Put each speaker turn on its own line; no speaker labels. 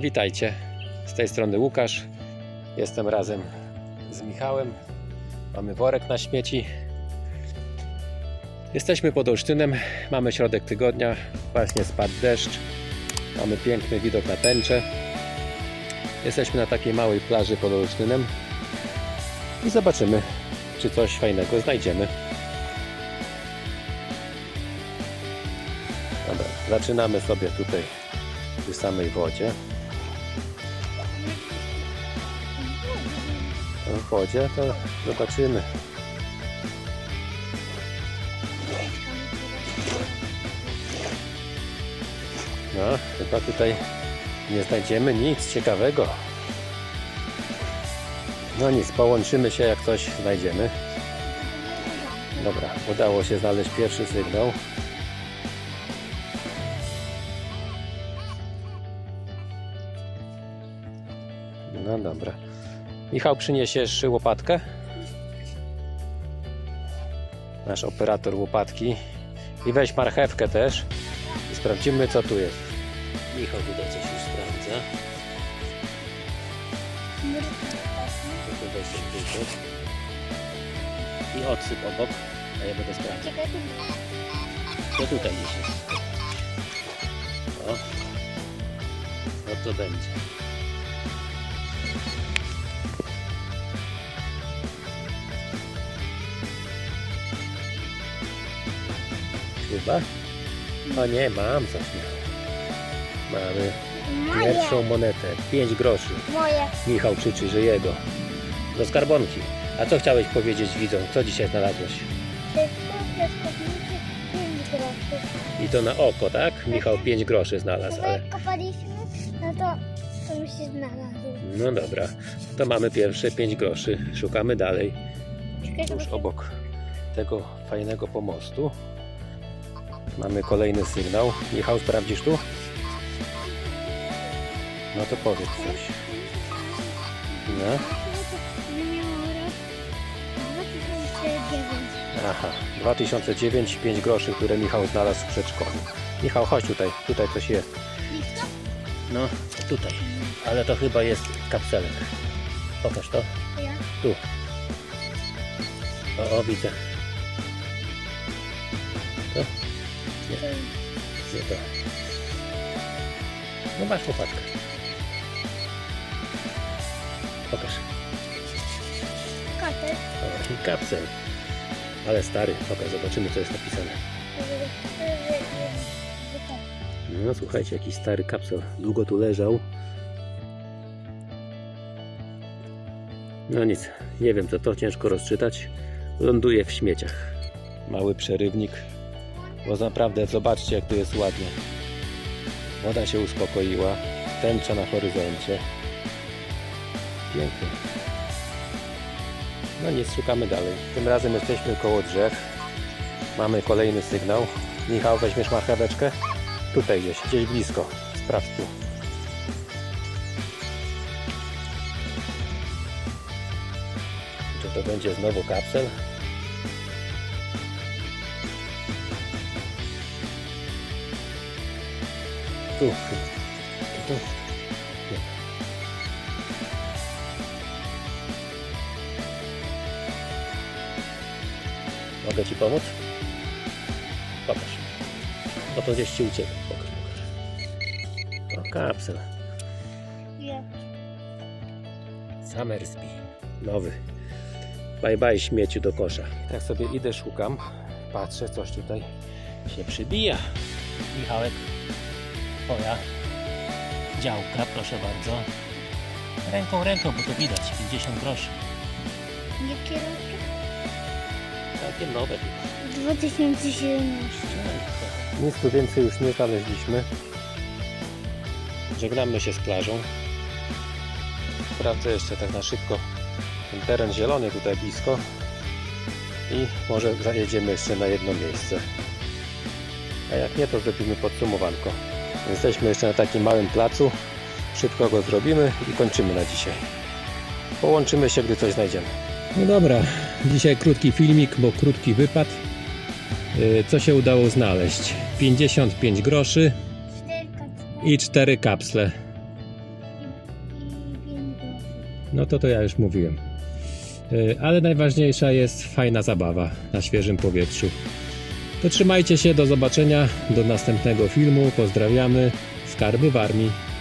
Witajcie, z tej strony Łukasz. Jestem razem z Michałem. Mamy worek na śmieci. Jesteśmy pod Olsztynem, mamy środek tygodnia, właśnie spadł deszcz. Mamy piękny widok na tęczę. Jesteśmy na takiej małej plaży pod Olsztynem i zobaczymy, czy coś fajnego znajdziemy. Dobra, zaczynamy sobie tutaj przy samej wodzie. W wodzie to zobaczymy. No, chyba tutaj nie znajdziemy nic ciekawego. No nic, połączymy się jak coś znajdziemy. Dobra, udało się znaleźć pierwszy sygnał. No dobra. Michał, przyniesiesz łopatkę? Nasz operator łopatki. I weź marchewkę też. I sprawdzimy co tu jest. Michał tutaj coś już sprawdza. I odsyp obok. A ja będę sprawdzał. To tutaj gdzieś jest. O. No to będzie. Chyba? O nie, mam coś. Mamy
moje,
pierwszą monetę. 5 groszy.
moje.
Michał krzyczy, że jego. Do skarbonki. A co chciałeś powiedzieć widzom? Co dzisiaj znalazłeś?
Wszystko przez kopnicy 5 groszy.
I to na oko, tak? Michał 5 groszy znalazł, ale...
Jak kopaliśmy, no to, to mi się znalazło.
No dobra, to mamy pierwsze 5 groszy. Szukamy dalej.
Czekaj, zobaczę.
obok tego fajnego pomostu. Mamy kolejny sygnał. Michał, sprawdzisz tu? No to powiedz coś. No,
Junior 2009.
aha. 2009, 5 groszy, które Michał znalazł w przedszkolu. Michał, chodź tutaj, tutaj coś jest. No, tutaj. Ale to chyba jest kapselek. Pokaż to. Tu. O, o widzę. Nie
to.
No masz łopatkę. Pokaż.
kotek.
O, i kapsel. Ale stary, pokaż, zobaczymy co jest napisane. No słuchajcie, jakiś stary kapsel. Długo tu leżał. No nic, nie wiem co to, ciężko rozczytać. Ląduje w śmieciach. Mały przerywnik. Bo naprawdę zobaczcie jak tu jest ładnie. Woda się uspokoiła. Tęcza na horyzoncie. Pięknie. No nic, szukamy dalej. Tym razem jesteśmy koło drzew. Mamy kolejny sygnał. Michał, weźmiesz marcheweczkę? Tutaj gdzieś, gdzieś blisko. Sprawdź tu. Czy to będzie znowu kapsel? Tu. Tu. tu. Nie. Mogę Ci pomóc? Pokaż. O to gdzieś Ci ucieka. Pokaż, pokaż. O, kapsel.
Ja.
Summersby. Nowy. Bye bye śmieciu do kosza. Tak sobie idę, szukam. Patrzę, coś tutaj się przybija. Michałek, twoja działka, proszę bardzo. Ręką, ręką, bo to widać. 50 groszy.
Nie kierowca?
Takie nowe.
2017.
Nic tu więcej już nie znaleźliśmy. Żegnamy się z plażą. Sprawdzę jeszcze tak na szybko ten teren zielony tutaj blisko. I może zajedziemy jeszcze na jedno miejsce. A jak nie, to zrobimy podsumowanko. Jesteśmy jeszcze na takim małym placu. Szybko go zrobimy i kończymy na dzisiaj. Połączymy się, gdy coś znajdziemy. No dobra, dzisiaj krótki filmik, bo krótki wypad. Yy, Co się udało znaleźć? 55 groszy i 4 kapsle. no to to ja już mówiłem. Y, Ale najważniejsza jest fajna zabawa na świeżym powietrzu. To trzymajcie się, do zobaczenia, do następnego filmu. Pozdrawiamy. Skarby w armii.